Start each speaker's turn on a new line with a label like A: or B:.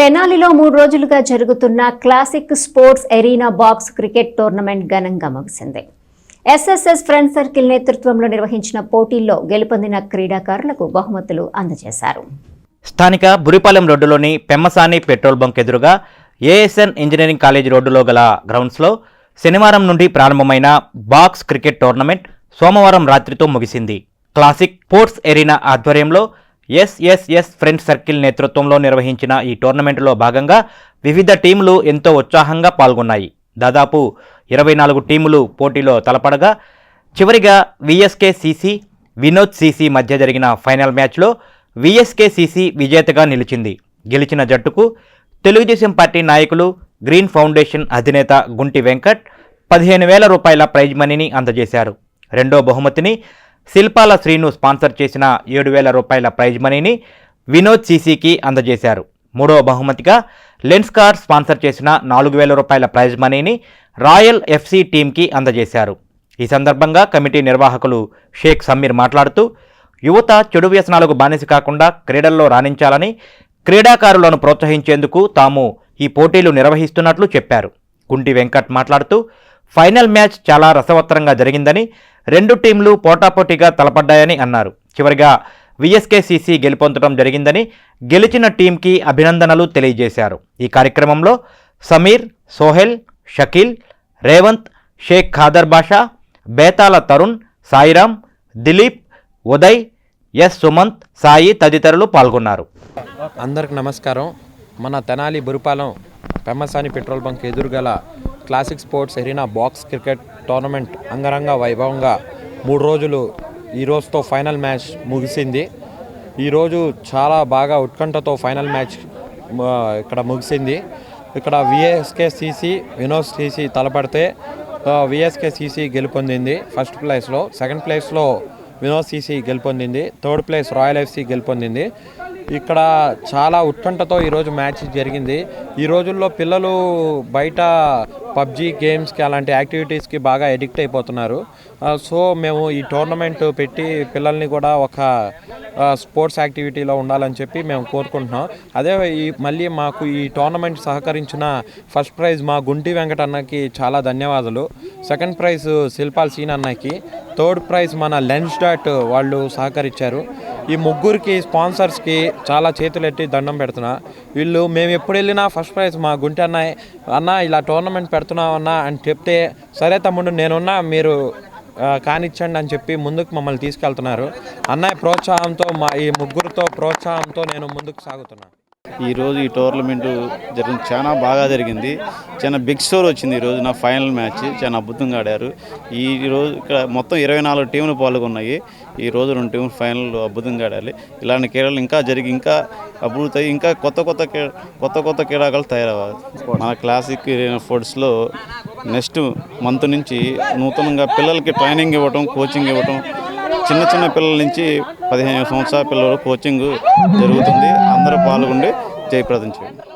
A: తెనాలిలో మూడు రోజులుగా జరుగుతున్న classic sports arena box cricket tournament ఘనంగా ముగిసింది. ఎస్ఎస్ఎస్ ఫ్రెండ్ సర్కిల్ నేతృత్వంలో నిర్వహించిన పోటీల్లో గెలుపొందిన క్రీడాకారులకు బహుమతులు అందజేశారు.
B: స్థానిక బురిపాలెం రోడ్డులోని పెమ్మసాని పెట్రోల్ బంక్ ఎదురుగా A S N engineering college రోడ్డులో గల గ్రౌండ్స్లో శనివారం నుండి ప్రారంభమైన బాక్స్ క్రికెట్ టోర్నమెంట్ సోమవారం రాత్రితో ముగిసింది. క్లాసిక్ స్పోర్ట్స్ ఎరీనా ఆధ్వర్యంలో S S S friends circle నేతృత్వంలో నిర్వహించిన ఈ టోర్నమెంటులో భాగంగా వివిధ టీంలు ఎంతో ఉత్సాహంగా పాల్గొన్నాయి. దాదాపు ఇరవై నాలుగు టీములు పోటీలో తలపడగా చివరిగా విఎస్కే సిసి వినోద్ సిసి మధ్య జరిగిన ఫైనల్ మ్యాచ్లో విఎస్కే సిసి విజేతగా నిలిచింది. గెలిచిన జట్టుకు తెలుగుదేశం పార్టీ నాయకులు గ్రీన్ ఫౌండేషన్ అధినేత గుంటి వెంకట్ పదిహేను వేల రూపాయల ప్రైజ్ మనీని అందజేశారు. రెండో బహుమతిని శిల్పాల శ్రీను స్పాన్సర్ చేసిన ఏడు వేల రూపాయల ప్రైజ్ మనీని వినోద్ సీసీకి అందజేశారు. మూడవ బహుమతిగా లెన్స్ కార్ స్పాన్సర్ చేసిన నాలుగు వేల రూపాయల ప్రైజ్ మనీని రాయల్ ఎఫ్సి టీంకి అందజేశారు. ఈ సందర్భంగా కమిటీ నిర్వాహకులు షేక్ సమీర్ మాట్లాడుతూ యువత చెడు వ్యసనాలకు బానిస కాకుండా క్రీడల్లో రాణించాలని క్రీడాకారులను ప్రోత్సహించేందుకు తాము ఈ పోటీలు నిర్వహిస్తున్నట్లు చెప్పారు. కుంటి వెంకట్ మాట్లాడుతూ ఫైనల్ మ్యాచ్ చాలా రసవత్తరంగా జరిగిందని రెండు టీంలు పోటాపోటీగా తలపడ్డాయని అన్నారు. చివరిగా విఎస్కేసీసీ గెలుపొందడం జరిగిందని గెలిచిన టీంకి అభినందనలు తెలియజేశారు. ఈ కార్యక్రమంలో సమీర్ సోహెల్ షకీల్ రేవంత్ షేక్ ఖాదర్ బాషా బేతాల తరుణ్ సాయిరామ్ దిలీప్ ఉదయ్ ఎస్ సుమంత్ సాయి తదితరులు పాల్గొన్నారు.
C: అందరికి నమస్కారం. మన Tenali Burupalem Pemmasani petrol bunk ఎదురుగల classic sports arena box cricket tournament అంగరంగ వైభవంగా మూడు రోజులు ఈ రోజుతో ఫైనల్ మ్యాచ్ ముగిసింది. ఈరోజు చాలా బాగా ఉత్కంఠతో ఫైనల్ మ్యాచ్ ఇక్కడ ముగిసింది. ఇక్కడ V S K C C Vinod C C తలపడితే V S K C C గెలుపొందింది first ప్లేస్లో. సెకండ్ ప్లేస్లో Vinod CC గెలుపొందింది. Third place royal F C గెలుపొందింది. ఇక్కడ చాలా ఉత్కంఠతో ఈరోజు మ్యాచ్ జరిగింది. ఈ రోజుల్లో పిల్లలు బయట పబ్జి గేమ్స్కి అలాంటి యాక్టివిటీస్కి బాగా ఎడిక్ట్ అయిపోతున్నారు. సో మేము ఈ టోర్నమెంట్ పెట్టి పిల్లల్ని కూడా ఒక స్పోర్ట్స్ యాక్టివిటీలో ఉండాలని చెప్పి మేము కోరుకుంటున్నాం. అదే ఈ మళ్ళీ మాకు ఈ టోర్నమెంట్ సహకరించిన ఫస్ట్ ప్రైజ్ మా గుంటి వెంకటన్నకి చాలా ధన్యవాదాలు. సెకండ్ ప్రైజ్ శిల్పాల్ సీన్ అన్నకి థర్డ్ ప్రైజ్ మన లెన్స్ డాట్ వాళ్ళు సహకరించారు. ఈ ముగ్గురికి స్పాన్సర్స్కి చాలా చేతులెట్టి దండం పెడుతున్నా. వీళ్ళు మేము ఎప్పుడు వెళ్ళినా ఫస్ట్ ప్రైజ్ మా గుంటె అన్న అన్న ఇలా టోర్నమెంట్ పెడుతున్నామన్నా అని చెప్తే సరే తమ్ముడు నేనున్నా మీరు కానిచ్చండి అని చెప్పి ముందుకు మమ్మల్ని తీసుకెళ్తున్నారు. అన్నయ్య ప్రోత్సాహంతో మా ఈ ముగ్గురితో ప్రోత్సాహంతో నేను ముందుకు సాగుతున్నాను
D: ఈరోజు ఈ టోర్నమెంట్ జరిగింది చాలా బాగా జరిగింది. చాలా బిగ్ స్టోర్ వచ్చింది ఈరోజు నా ఫైనల్ మ్యాచ్ చాలా అద్భుతంగా ఆడారు. ఈ రోజు ఇక్కడ మొత్తం ఇరవై నాలుగు టీంలు పాల్గొన్నాయి. ఈ రోజు రెండు టీంలు ఫైనల్ అద్భుతంగా ఆడాలి. ఇలాంటి క్రీడలు ఇంకా జరిగి ఇంకా అభివృద్ధి ఇంకా కొత్త కొత్త కొత్త కొత్త క్రీడాకాలు తయారవ్వాలి. మన క్లాసిక్ ఫుడ్స్లో నెక్స్ట్ మంత్ నుంచి నూతనంగా పిల్లలకి ట్రైనింగ్ ఇవ్వటం కోచింగ్ ఇవ్వటం చిన్న చిన్న పిల్లల నుంచి పదిహేను సంవత్సరాల పిల్లలు కోచింగ్ జరుగుతుంది. అందరూ పాల్గొండి. జయప్రదం చేయండి